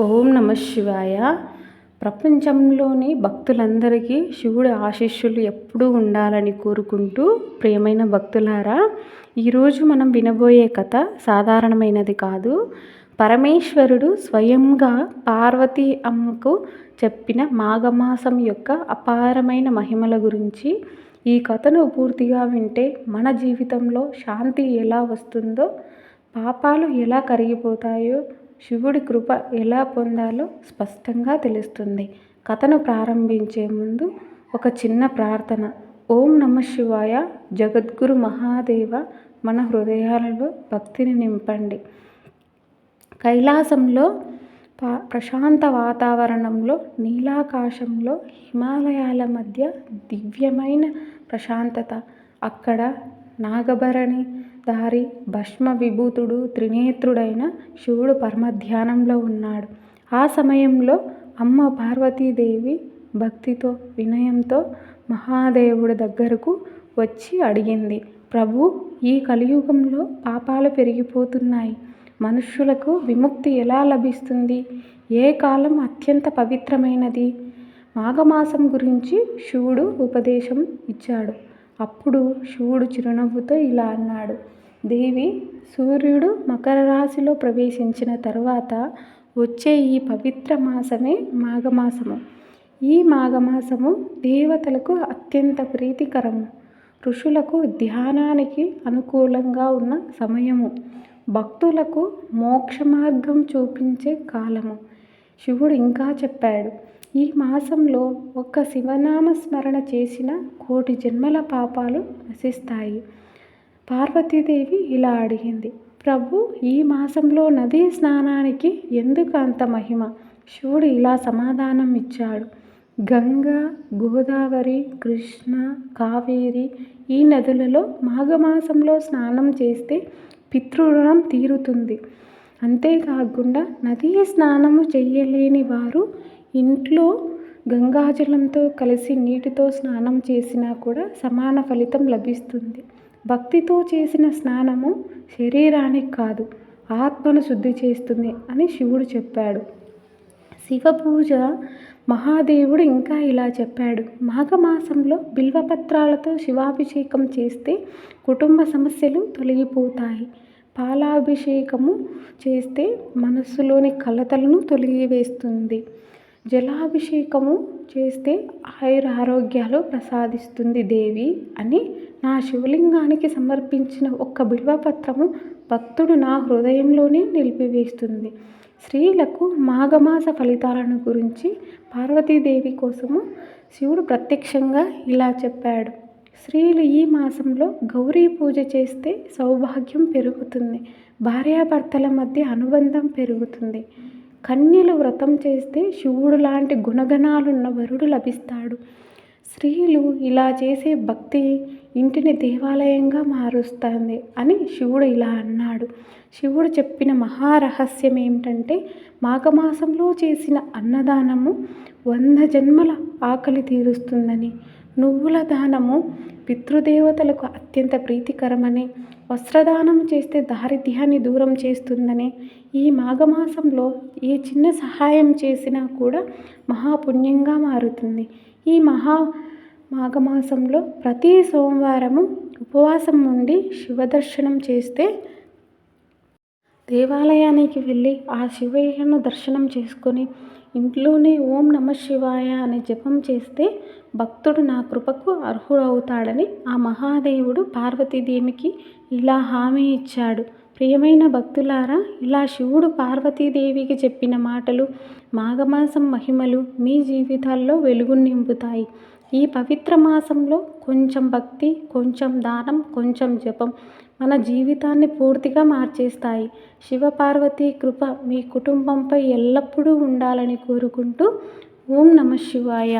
ఓం నమ శివాయ. ప్రపంచంలోని భక్తులందరికీ శివుడి ఆశీస్సులు ఎప్పుడూ ఉండాలని కోరుకుంటూ ప్రియమైన భక్తులారా ఈరోజు మనం వినబోయే కథ సాధారణమైనది కాదు. పరమేశ్వరుడు స్వయంగా పార్వతీ అమ్మకు చెప్పిన మాఘమాసం యొక్క అపారమైన మహిమల గురించి ఈ కథను పూర్తిగా వింటే మన జీవితంలో శాంతి ఎలా వస్తుందో పాపాలు ఎలా కరిగిపోతాయో శివుడి కృప ఎలా పొందాలో స్పష్టంగా తెలుస్తుంది. కథను ప్రారంభించే ముందు ఒక చిన్న ప్రార్థన. ఓం నమ శివాయ. జగద్గురు మహాదేవ మన హృదయాలలో భక్తిని నింపండి. కైలాసంలో ప్రశాంత వాతావరణంలో నీలాకాశంలో హిమాలయాల మధ్య దివ్యమైన ప్రశాంతత. అక్కడ నాగభరణి దారి భస్మ విభూతుడు త్రినేత్రుడైన శివుడు పరమధ్యానంలో ఉన్నాడు. ఆ సమయంలో అమ్మ పార్వతీదేవి భక్తితో వినయంతో మహాదేవుడి దగ్గరకు వచ్చి అడిగింది ప్రభు ఈ కలియుగంలో పాపాలు పెరిగిపోతున్నాయి. మనుష్యులకు విముక్తి ఎలా లభిస్తుంది? ఏ కాలం అత్యంత పవిత్రమైనది మాఘమాసం గురించి శివుడు ఉపదేశం ఇచ్చాడు. అప్పుడు శివుడు చిరునవ్వుతో ఇలా అన్నాడు దేవి సూర్యుడు మకర రాశిలో ప్రవేశించిన తర్వాత వచ్చే ఈ పవిత్ర మాసమే మాఘమాసము. ఈ మాఘమాసము దేవతలకు అత్యంత ప్రీతికరము. ఋషులకు ధ్యానానికి అనుకూలంగా ఉన్న సమయము. భక్తులకు మోక్ష మార్గం చూపించే కాలము. శివుడు ఇంకా చెప్పాడు ఈ మాసంలో ఒక్క శివనామ స్మరణ చేసిన కోటి జన్మల పాపాలు నశిస్తాయి. పార్వతీదేవి ఇలా అడిగింది ప్రభు ఈ మాసంలో నదీ స్నానానికి ఎందుకు అంత మహిమ? శివుడు ఇలా సమాధానం ఇచ్చాడు. గంగా గోదావరి కృష్ణ కావేరి ఈ నదులలో మాఘమాసంలో స్నానం చేస్తే పితృరుణం తీరుతుంది. అంతేకాకుండా నదీ స్నానము చెయ్యలేని వారు ఇంట్లో గంగాజలంతో కలిసి నీటితో స్నానం చేసినా కూడా సమాన ఫలితం లభిస్తుంది. భక్తితో చేసిన స్నానము శరీరానికి కాదు ఆత్మను శుద్ధి చేస్తుంది అని శివుడు చెప్పాడు. శివ పూజ మహాదేవుడు ఇంకా ఇలా చెప్పాడు. మాఘమాసంలో బిల్వపత్రాలతో శివాభిషేకం చేస్తే కుటుంబ సమస్యలు తొలగిపోతాయి. పాలాభిషేకము చేస్తే మనస్సులోని కలతలను తొలగివేస్తుంది. జలాభిషేకము చేస్తే ఆయుర ఆరోగ్యాలు ప్రసాదిస్తుంది దేవి అని నా శివలింగానికి సమర్పించిన ఒక్క బిల్వపత్రము భక్తుడు నా హృదయంలోనే నిలిపివేస్తుంది. స్త్రీలకు మాఘమాస ఫలితాలను గురించి పార్వతీదేవి కోసము శివుడు ప్రత్యక్షంగా ఇలా చెప్పాడు. స్త్రీలు ఈ మాసంలో గౌరీ పూజ చేస్తే సౌభాగ్యం పెరుగుతుంది. భార్యాభర్తల మధ్య అనుబంధం పెరుగుతుంది. కన్యలు వ్రతం చేస్తే శివుడు లాంటి గుణగణాలున్న వరుడు లభిస్తాడు. స్త్రీలు ఇలా చేసే భక్తి ఇంటిని దేవాలయంగా మారుస్తుంది అని శివుడు ఇలా అన్నాడు. శివుడు చెప్పిన మహారహస్యం ఏమిటంటే మాఘమాసంలో చేసిన అన్నదానము వంద జన్మల ఆకలి తీరుస్తుందని. నువ్వుల దానము పితృదేవతలకు అత్యంత ప్రీతికరమని వస్త్రదానం చేస్తే దారిద్ర్యాన్ని దూరం చేస్తుందని ఈ మాఘమాసంలో ఏ చిన్న సహాయం చేసినా కూడా మహాపుణ్యంగా మారుతుంది. ఈ మహా మాఘమాసంలో ప్రతి సోమవారము ఉపవాసం ఉండి శివదర్శనం చేస్తే దేవాలయానికి వెళ్ళి ఆ శివయ్యను దర్శనం చేసుకొని ఇంట్లోనే ఓం నమ శివాయ అని జపం చేస్తే భక్తుడు నా కృపకు అర్హుడవుతాడని ఆ మహాదేవుడు పార్వతీదేవికి ఇలా హామీ ఇచ్చాడు. ప్రియమైన భక్తులారా ఇలా శివుడు పార్వతీదేవికి చెప్పిన మాటలు మాఘమాసం మహిమలు మీ జీవితాల్లో వెలుగు నింపుతాయి. ఈ పవిత్ర మాసంలో కొంచెం భక్తి కొంచెం దానం కొంచెం జపం మన జీవితాన్ని పూర్తిగా మార్చేస్తాయి. శివపార్వతి కృప మీ కుటుంబంపై ఎల్లప్పుడూ ఉండాలని కోరుకుంటూ ఓం నమ శివాయ.